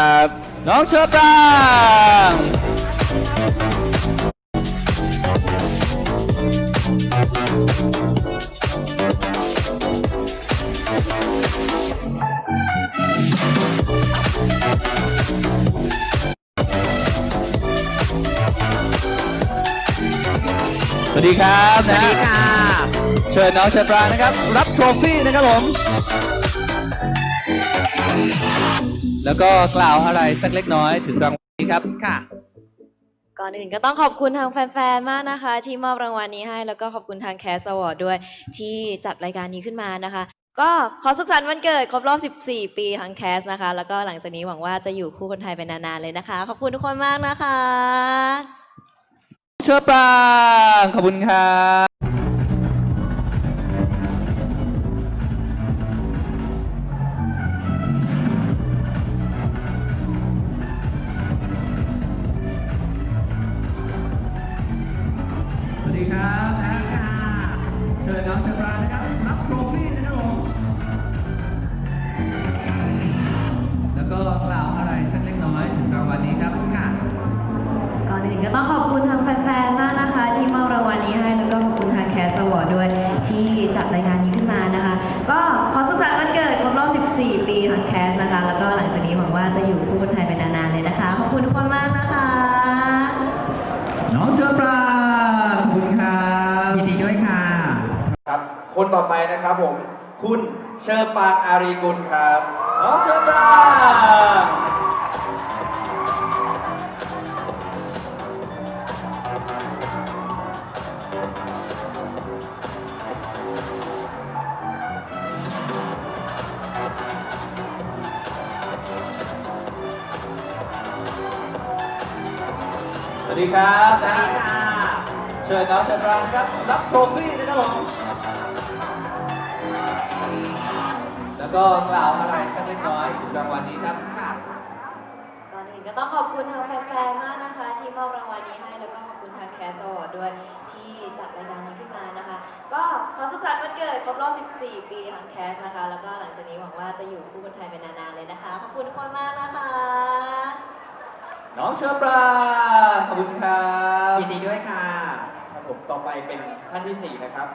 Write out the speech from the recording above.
ครับ น้องเชอปรางสวัสดีครับสวัสดีค่ะ เชิญน้องเชอปรางนะครับ รับโทรฟี่นะครับผม แล้วก็กล่าวอะไรสักเล็กน้อยถึงรางวัลนี้ครับค่ะ ก่อนอื่นก็ต้องขอบคุณทางแฟนๆ มากนะคะ ที่มอบรางวัลนี้ให้ แล้วก็ขอบคุณทางแคสอวอร์ดด้วยที่จัดรายการนี้ขึ้นมานะคะ ก็ขอสุขสันต์วันเกิดครบรอบ 14 ปีทางแคสนะคะ แล้วก็หลังจากนี้หวังว่าจะอยู่คู่คนไทยไปนานๆเลยนะคะ ขอบคุณทุกคนมากนะคะ เชอปรางขอบคุณครับ วังว่าจะอยู่คู่คนไทยไปนานๆเลยนะคะ ขอบคุณทุกคนมากนะคะ น้องเชอปรางขอบคุณครับยินดีด้วยค่ะ ครับคนต่อไปนะครับผม คุณเชอร์ปางอารีกุลครับ น้องเชอปราง วัสดีครับนะเชิญน้องเชอปรางครับรับโทรฟี่นะครับผมแล้วก็กล่าวอะไรสักเล็กน้อยถึงรางวัลนี้ครับค่ะก่อนอื่นก็ต้องขอบคุณทางแฟนๆมากนะคะ ที่มอบรางวัลนี้ให้แล้วก็ขอบคุณทางแคสอวอร์ดด้วยที่จัดรายการนี้ขึ้นมานะคะ ก็ขอสุขสันต์วันเกิดครบรอบ 14 ปีทางแคสนะคะ แล้วก็หลังจากนี้หวังว่าจะอยู่คู่คนไทยไปนานๆเลยนะคะ ขอบคุณทุกคนมากนะคะ น้องเชอปราง ขอบคุณครับยินดีด้วยค่ะ ครับผมต่อไปเป็นท่านที่สี่นะครับ